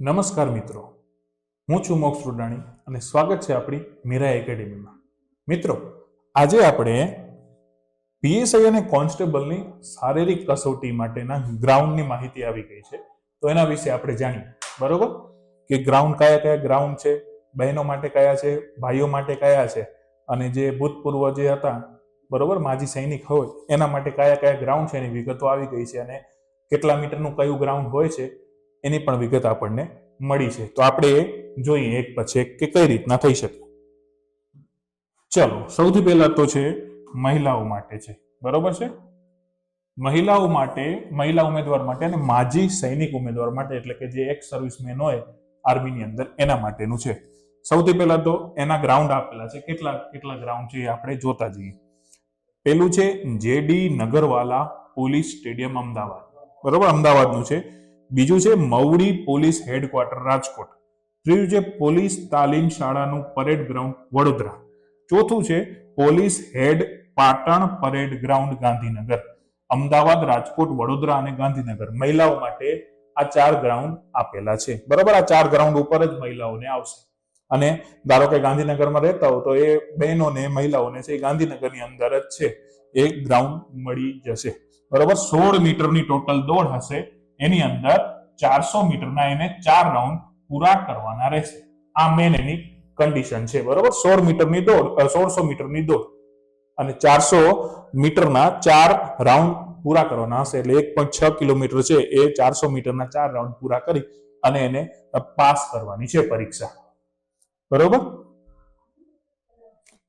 નમસ્કાર મિત્રો. હું છું મોક્ષ રૂડાણી અને સ્વાગત છે આપણી મીરા એકેડેમીમાં. મિત્રો, આજે આપણે પીએસઆઈ અને કોન્સ્ટેબલની શારીરિક કસોટી માટેના ગ્રાઉન્ડની માહિતી આવી ગઈ છે. તો એના વિશે આપણે જાણીએ. બરોબર? કે ગ્રાઉન્ડ કયા કયા ગ્રાઉન્ડ છે? બહેનો માટે કયા છે? ભાઈઓ માટે કયા છે? અને જે ભૂતપૂર્વ જે હતા, બરોબર, માજી સૈનિક હોય, એના માટે કયા કયા ગ્રાઉન્ડ છે? એની વિગતો આવી ગઈ છે અને કેટલા મીટરનું કયું ગ્રાઉન્ડ હોય છે? એની પણ વિગત આપણને મળી છે. તો આપણે એ જોઈએ એક પછી એક કે કઈ રીતના થઈ શકે. ચલો, સૌથી પહેલા તો છે મહિલાઓ માટે છે. બરોબર છે? મહિલાઓ માટે, મહિલા ઉમેદવાર માટે અને માજી સૈનિક ઉમેદવાર માટે, એટલે કે જે એક સર્વિસમેન હોય આર્મીની અંદર, એના માટેનું છે. સૌથી પહેલા તો એના ગ્રાઉન્ડ આપેલા છે. કેટલા કેટલા ગ્રાઉન્ડ છે એ આપણે જોતા જઈએ. પેલું છે J D Nagarwala police stadium Ahmedabad. બરોબર? અમદાવાદનું છે. બીજું છે મવડી પોલીસ હેડક્વાર્ટર રાજકોટ. ત્રીજું છે પોલીસ તાલીમ શાળાનું પરેડ ગ્રાઉન્ડ વડોદરા. ચોથું છે police head Patan parade ground Gandhinagar. Ahmedabad, Rajkot, Vadodara અને ગાંધીનગર મહિલાઓ માટે આ ચાર ગ્રાઉન્ડ આપેલા છે. બરાબર? આ ચાર ગ્રાઉન્ડ ઉપર જ મહિલાઓને આવશે. અને ધારો કે ગાંધીનગરમાં રહેતા હો તો એ બહેનોને, મહિલાઓને છે એ ગાંધીનગરની અંદર જ છે. એ ગ્રાઉન્ડ મળી જશે. બરોબર? સોળ મીટરની ટોટલ દોડ હશે. એની અંદર ચારસો મીટરના એને ચાર રાઉન્ડ પૂરા કરવાના રહેશે. આ મેન એની કન્ડિશન છે, બરોબર? સોળ મીટરની દોડ સોળસો મીટરની દોડ. અને ચારસો મીટરના ચાર રાઉન્ડ પૂરા કરવાના હશે. એટલે એક પોઈન્ટ છ કિલોમીટર છે, એ ચારસો મીટરના ચાર રાઉન્ડ પૂરા કરી અને એને પાસ કરવાની છે પરીક્ષા. બરોબર?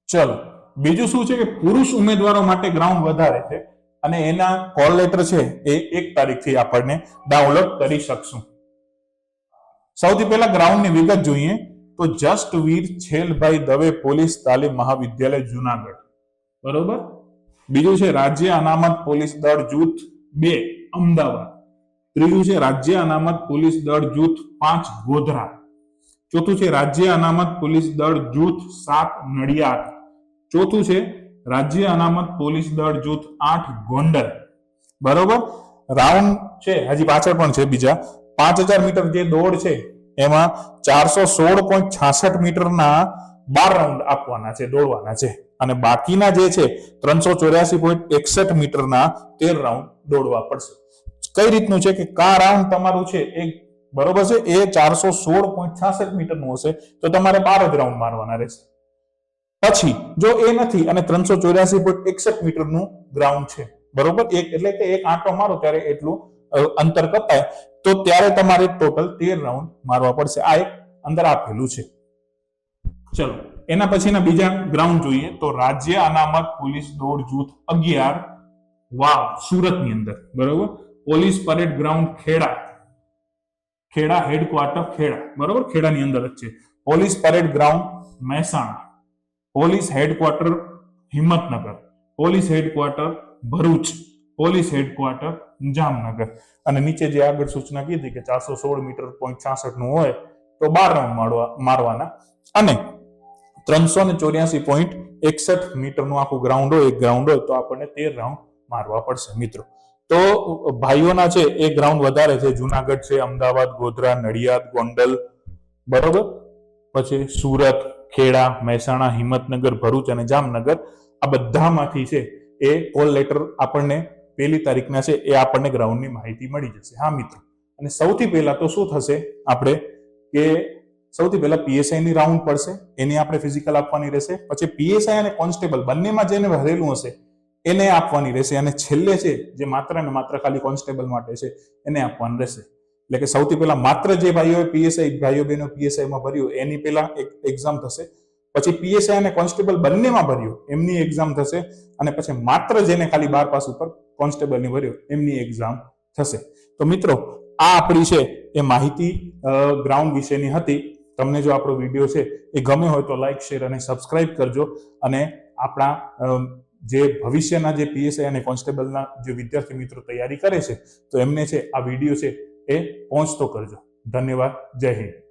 ચલો, બીજું શું છે કે પુરુષ ઉમેદવારો માટે ગ્રાઉન્ડ વધારે છે? અને એના કોલ લેટર છે એ એક તારીખથી આપણને ડાઉનલોડ કરી શકશું. સૌથી પહેલા ગ્રાઉન્ડની વિગત જોઈએ તો જસ્ટ વીર છેલભાઈ દવે પોલીસ તાલીમ મહાવિદ્યાલય જુનાગઢ. બરોબર? બીજું છે રાજ્ય અનામત પોલીસ દળ જૂથ બે, અમદાવાદ. ત્રીજું છે રાજ્ય અનામત પોલીસ દળ જૂથ પાંચ, ગોધરા. ચોથું છે રાજ્ય અનામત પોલીસ દળ જૂથ સાત, નડિયાદ. ચોથું છે રાજ્ય અનામત પોલીસ દળ જૂથ આઠ ગોંડલ. બરોબર? રાઉન્ડ છે, હજી પાછળ પણ છે બીજા. પાંચ હજાર મીટર જે દોડ છે, એમાં ચારસો સોળ પોઈન્ટ છાસઠ મીટરના બાર રાઉન્ડ આપવાના છે, દોડવાના છે. અને બાકીના જે છે, ત્રણસો ચોર્યાસી પોઈન્ટ એકસઠ મીટરના તેર રાઉન્ડ દોડવા પડશે. કઈ રીતનું છે કે કા રાઉન્ડ તમારું છે, એ બરોબર છે? એ ચારસો સોળ પોઈન્ટ છાસઠ મીટરનું હશે, તો તમારે બાર જ રાઉન્ડ મારવાના રહેશે. પછી જો એ નથી અને ત્રણસો ચોર્યાસી પોઈન્ટ એકસઠ મીટરનું ગ્રાઉન્ડ છે, બરોબર? એક એટલે કે એક આંટો મારો ત્યારે એટલું અંતર કપાય, તો ત્યારે તમારે ટોટલ તેર રાઉન્ડ મારવા પડશે. આ એક અંદર આપેલું છે. ચલો, એના પછીના બીજા ગ્રાઉન્ડ જોઈએ, તો રાજ્ય અનામત પોલીસ દોડ જૂથ અગિયાર, વાવ, સુરતની અંદર, બરોબર? Police parade ground Kheda Kheda headquarter Kheda, બરોબર? ખેડાની અંદર જ છે. Police parade ground Mehsana. Police headquarter Himmatnagar, police headquarter Bharuch, police headquarter Jamnagar. અને નીચે જે આગળ સૂચના કીધી કે ચારસો સોળ મીટર પોઈન્ટ છાસઠનું હોય, તો બાર રાઉન્ડ મારવા, મારવાના. અને ત્રણસો ને ચોર્યાસી પોઈન્ટ એકસઠ મીટરનું આખું ગ્રાઉન્ડ હોય, એક ગ્રાઉન્ડ હોય, તો આપણને તેર રાઉન્ડ મારવા પડશે, મિત્રો. તો ભાઈઓના છે, એ ગ્રાઉન્ડ વધારે છે, જુનાગઢ છે, અમદાવાદ, ગોધરા, નડિયાદ, ગોંડલ, બરોબર? પછી સુરત ખેડા, મહેસાણા, હિંમતનગર, ભરૂચ અને જામનગર આ બધામાંથી છે એ કોલ લેટર આપણને પહેલી તારીખના છે એ આપણને ગ્રાઉન્ડની માહિતી મળી જશે. હા, મિત્રો. અને સૌથી પહેલા તો શું થશે આપણે કે સૌથી પહેલા પીએસઆઈ ની રાઉન્ડ પડશે, એની આપણે ફિઝિકલ આપવાની રહેશે, પછી પીએસઆઈ અને કોન્સ્ટેબલ બંનેમાં જેને ભરેલું હશે, એને આપવાની રહેશે અને છેલ્લે છે જે માત્ર ને માત્ર ખાલી કોન્સ્ટેબલ માટે છે, એને આપવાનું રહેશે. એટલે કે સૌથી પહેલા માત્ર જે ભાઈઓ પીએસઆઈ, ભાઈઓ બહેનો પીએસઆઈમાં ભર્યું, એની પહેલા એક એક્ઝામ થશે. પછી પીએસઆઈ અને કોન્સ્ટેબલ બંનેમાં ભર્યું, એમની એક્ઝામ થશે અને પછી માત્ર જેને ખાલી બાર પાસ ઉપર કોન્સ્ટેબલની ભર્યું, એમની એક્ઝામ થશે. તો મિત્રો, આ આપણી છે એ માહિતી ગ્રાઉન્ડ વિશેની હતી. તમને જો આપણો વીડિયો છે એ ગમે હોય તો લાઈક શેર અને સબસ્ક્રાઇબ કરજો. અને આપણા જે ભવિષ્યના જે પીએસઆઈ અને કોન્સ્ટેબલના જે વિદ્યાર્થી મિત્રો તૈયારી કરે છે, તો એમને છે આ વીડિયો છે એ પહોંચતો કરજો. ધન્યવાદ. જય હિન્દ.